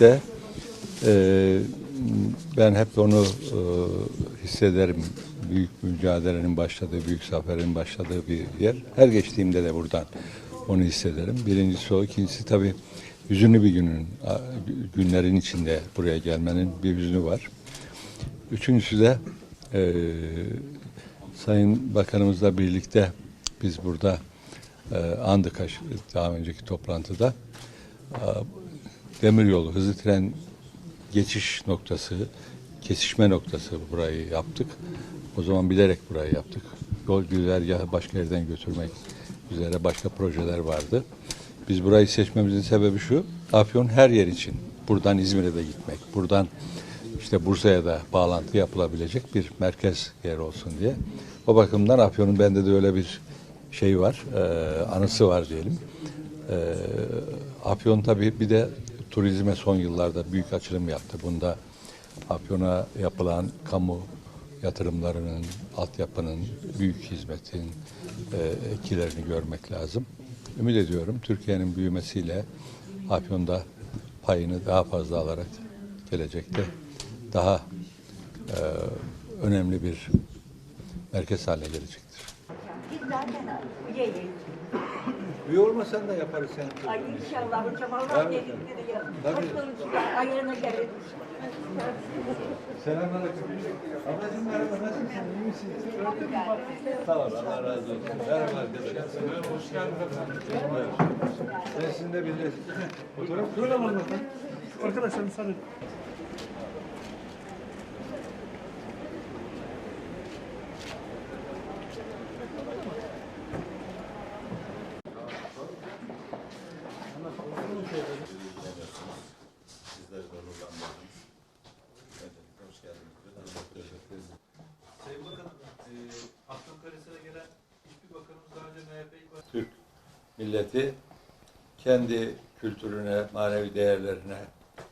de e, ben hep onu e, hissederim. Büyük mücadelenin başladığı, büyük zaferin başladığı bir yer. Her geçtiğimde de buradan onu hissederim. Birincisi o. ikincisi tabii hüzünlü bir günün, günlerin içinde buraya gelmenin bir hüznü var. Üçüncüsü de e, Sayın Bakanımızla birlikte biz burada e, andık daha önceki toplantıda. E, demiryolu, hızlı tren geçiş noktası, kesişme noktası burayı yaptık. O zaman bilerek burayı yaptık. Yol güzergahı başka yerden götürmek üzere başka projeler vardı. Biz burayı seçmemizin sebebi şu, Afyon her yer için. Buradan İzmir'e de gitmek, buradan işte Bursa'ya da bağlantı yapılabilecek bir merkez yer olsun diye. O bakımdan Afyon'un bende de öyle bir şey var, e, anısı var diyelim. E, Afyon tabii bir de turizme son yıllarda büyük açılım yaptı. Bunda Afyon'a yapılan kamu yatırımlarının, altyapının, büyük hizmetin e, etkilerini görmek lazım. Ümit ediyorum Türkiye'nin büyümesiyle Afyon'da payını daha fazla alarak gelecekte daha e, önemli bir merkez haline gelecektir. Biz zaten üyeyiz. Üye olmasan da yaparız sen. Ay inşallah hocam Allah Tabii. dedikleri ya. Tabii. Hastalık çıkar, ayağına gelir. Selamünaleyküm. Ablacığım merhaba, nasılsın? İyi misin? Sağ ol, Allah razı olsun. Merhaba arkadaşlar. Merhaba, hoş geldiniz. Ben sizinle bir de fotoğraf Böyle alalım. Arkadaşlar müsaade edin. Milleti kendi kültürüne, manevi değerlerine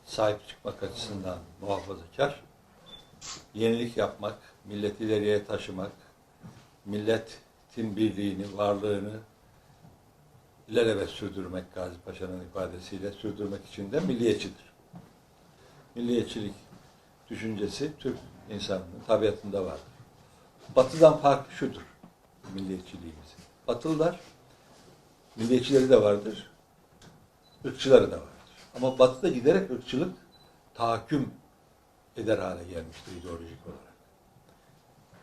sahip çıkmak açısından muhafazakar, yenilik yapmak, milleti ileriye taşımak, milletin birliğini, varlığını ilelebet sürdürmek Gazi Paşa'nın ifadesiyle sürdürmek için de milliyetçidir. Milliyetçilik düşüncesi Türk insanının tabiatında vardır. Batı'dan farkı şudur milliyetçiliğimizin. Batılılar milliyetçileri de vardır, ırkçıları da vardır. Ama Batı'da giderek ırkçılık tahakküm eder hale gelmiştir ideolojik olarak.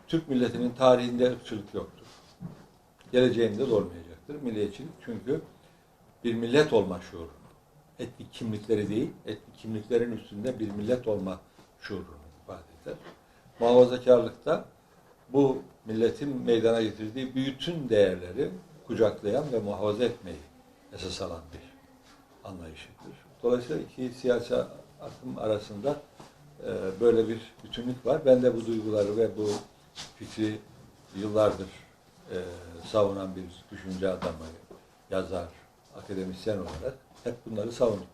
Türk milletinin tarihinde ırkçılık yoktur. Geleceğinde de olmayacaktır. Milliyetçilik çünkü bir millet olma şuurunu, etnik kimlikleri değil, etnik kimliklerin üstünde bir millet olma şuurunu ifade eder. Muhafazakarlıkta bu milletin meydana getirdiği bütün değerleri kucaklayan ve muhafaza etmeyi esas alan bir anlayışıdır. Dolayısıyla iki siyasi akım arasında e, böyle bir bütünlük var. Ben de bu duyguları ve bu fikri yıllardır e, savunan bir düşünce adamı, yazar, akademisyen olarak hep bunları savundum.